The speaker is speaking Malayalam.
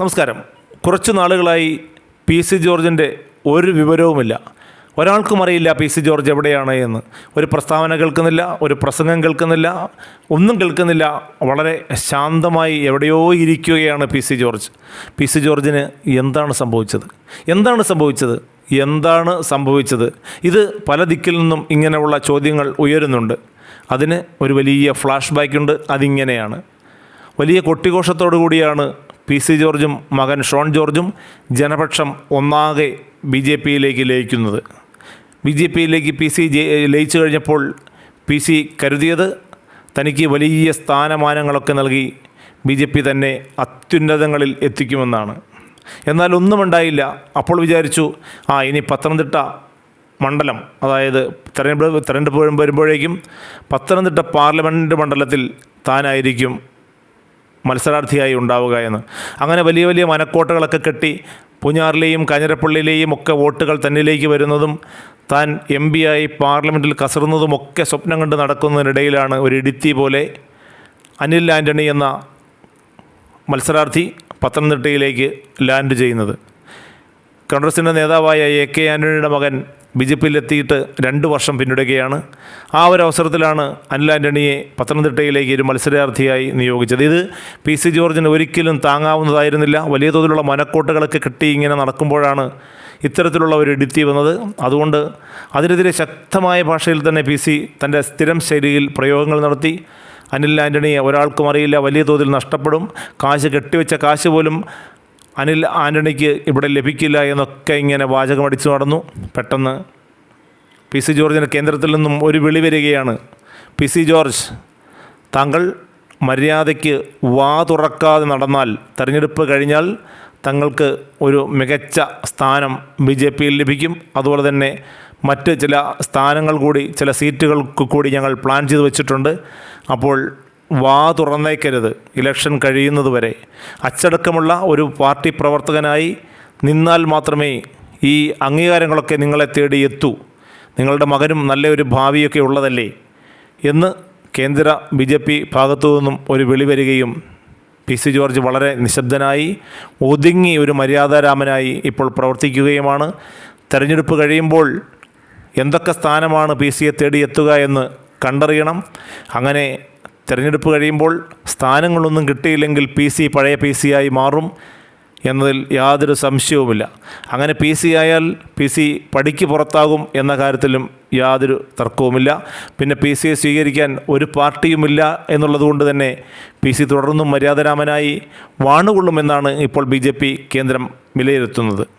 നമസ്കാരം. കുറച്ച് നാളുകളായി പി സി ജോർജിന്റെ ഒരു വിവരവുമില്ല. ഒരാൾക്കും അറിയില്ല പി സി ജോർജ് എവിടെയാണ് എന്ന്. ഒരു പ്രസ്താവന കേൾക്കുന്നില്ല ഒരു പ്രസംഗം കേൾക്കുന്നില്ല ഒന്നും കേൾക്കുന്നില്ല. വളരെ ശാന്തമായി എവിടെയോ ഇരിക്കുകയാണ് P C George. P C ജോർജിന് എന്താണ് സംഭവിച്ചത്? എന്താണ് സംഭവിച്ചത്? എന്താണ് സംഭവിച്ചത്? ഇത് പല ദിക്കിൽ നിന്നും ഇങ്ങനെയുള്ള ചോദ്യങ്ങൾ ഉയരുന്നുണ്ട്. അതിന് ഒരു വലിയ ഫ്ലാഷ് ബാക്കുണ്ട് അതിങ്ങനെയാണ്. വലിയ കൊട്ടിഘോഷത്തോടു കൂടിയാണ് പി സി ജോർജും മകൻ ഷോൺ ജോർജും ജനപക്ഷം ഒന്നാകെ ബി ജെ പിയിലേക്ക് ലയിക്കുന്നത്. ബി ജെ പിയിലേക്ക് പി സി ലയിച്ചു കഴിഞ്ഞപ്പോൾ പി സി കരുതിയത് തനിക്ക് വലിയ സ്ഥാനമാനങ്ങളൊക്കെ നൽകി ബി ജെ പി തന്നെ അത്യുന്നതങ്ങളിൽ എത്തിക്കുമെന്നാണ്. എന്നാൽ ഒന്നും ഉണ്ടായില്ല. അപ്പോൾ വിചാരിച്ചു ആ ഇനി പത്തനംതിട്ട മണ്ഡലം അതായത് തെരഞ്ഞെടുപ്പ് തെരഞ്ഞെടുപ്പ് വരുമ്പോ- വരുമ്പോഴേക്കും പത്തനംതിട്ട പാർലമെന്റ് മണ്ഡലത്തിൽ താനായിരിക്കും മത്സരാർത്ഥിയായി ഉണ്ടാവുക എന്ന്. അങ്ങനെ വലിയ വലിയ മനക്കോട്ടകളൊക്കെ കെട്ടി പൂഞ്ഞാറിലെയും കാഞ്ഞിരപ്പള്ളിയിലെയും ഒക്കെ വോട്ടുകൾ തന്നിലേക്ക് വരുന്നതും താൻ എം പി ആയി പാർലമെന്റിൽ കസറുന്നതുമൊക്കെ സ്വപ്നം കണ്ട് നടക്കുന്നതിനിടയിലാണ് ഒരു ഇടുത്തി പോലെ അനിൽ ആന്റണി എന്ന മത്സരാർത്ഥി പത്തനംതിട്ടയിലേക്ക് ലാൻഡ് ചെയ്യുന്നത്. കോൺഗ്രസിന്റെ നേതാവായ എ കെ ആന്റണിയുടെ മകൻ ബി ജെ പിയിലെത്തിയിട്ട് രണ്ട് വർഷം പിന്നിടുകയാണ്. ആ ഒരു അവസരത്തിലാണ് അനിൽ ആന്റണിയെ പത്തനംതിട്ടയിലേക്ക് ഒരു മത്സരാർത്ഥിയായി നിയോഗിച്ചത്. ഇത് പി സി ജോർജിന് ഒരിക്കലും താങ്ങാവുന്നതായിരുന്നില്ല. വലിയ തോതിലുള്ള മനക്കോട്ടുകളൊക്കെ കിട്ടി ഇങ്ങനെ നടക്കുമ്പോഴാണ് ഇത്തരത്തിലുള്ള ഒരു ഇടുത്തി വന്നത്. അതുകൊണ്ട് അതിനെതിരെ ശക്തമായ ഭാഷയിൽ തന്നെ പി സി തന്റെ സ്ഥിരം ശൈലിയിൽ പ്രയോഗങ്ങൾ നടത്തി. അനിൽ ആന്റണിയെ ഒരാൾക്കും അറിയില്ല. വലിയ തോതിൽ നഷ്ടപ്പെടും. കാശ് കെട്ടിവെച്ച കാശ് പോലും അനിൽ ആന്റണിക്ക് ഇവിടെ ലഭിക്കില്ല എന്നൊക്കെ ഇങ്ങനെ വാചകമടിച്ചു നടന്നു. പെട്ടെന്ന് പി സി ജോർജിന് കേന്ദ്രത്തിൽ നിന്നും ഒരു വിളി വരികയാണ്. പി സി ജോർജ് താങ്കൾ മര്യാദയ്ക്ക് വാ തുറക്കാതെ നടന്നാൽ തെരഞ്ഞെടുപ്പ് കഴിഞ്ഞാൽ തങ്ങൾക്ക് ഒരു മികച്ച സ്ഥാനം ബി ജെ പിയിൽ ലഭിക്കും. അതുപോലെ തന്നെ മറ്റ് ചില സ്ഥാനങ്ങൾ കൂടി ചില സീറ്റുകൾക്ക് കൂടി ഞങ്ങൾ പ്ലാൻ ചെയ്ത് വെച്ചിട്ടുണ്ട്. അപ്പോൾ വാ തുറന്നേക്കരുത്. ഇലക്ഷൻ കഴിയുന്നതുവരെ. അച്ചടക്കമുള്ള ഒരു പാർട്ടി പ്രവർത്തകനായി നിന്നാൽ മാത്രമേ ഈ അംഗീകാരങ്ങളൊക്കെ നിങ്ങളെ തേടി എത്തൂ. നിങ്ങളുടെ മകനും നല്ലൊരു ഭാവിയൊക്കെ ഉള്ളതല്ലേ? എന്ന് കേന്ദ്ര ബി ജെ പി ഭാഗത്തു നിന്നും ഒരു വിളി വരികയും പി സി ജോർജ് വളരെ നിശബ്ദനായി ഒതുങ്ങി ഒരു മര്യാദാരാമനായി ഇപ്പോൾ പ്രവർത്തിക്കുകയുമാണ്. തെരഞ്ഞെടുപ്പ് കഴിയുമ്പോൾ എന്തൊക്കെ സ്ഥാനമാണ് പി സിയെ തേടിയെത്തുക എന്ന് കണ്ടറിയണം. അങ്ങനെ തിരഞ്ഞെടുപ്പ് കഴിയുമ്പോൾ സ്ഥാനങ്ങളൊന്നും കിട്ടിയില്ലെങ്കിൽ പി സി പഴയ പി സി ആയി മാറും എന്നതിൽ യാതൊരു സംശയവുമില്ല. അങ്ങനെ പി സി ആയാൽ പി സി പടിക്ക് പുറത്താകും എന്ന കാര്യത്തിലും യാതൊരു തർക്കവുമില്ല. പിന്നെ പി സിയെ സ്വീകരിക്കാൻ ഒരു പാർട്ടിയുമില്ല എന്നുള്ളതുകൊണ്ട് തന്നെ പി സി തുടർന്നും മര്യാദരാമനായി വാണുകൊള്ളുമെന്നാണ് ഇപ്പോൾ ബി കേന്ദ്രം വിലയിരുത്തുന്നത്.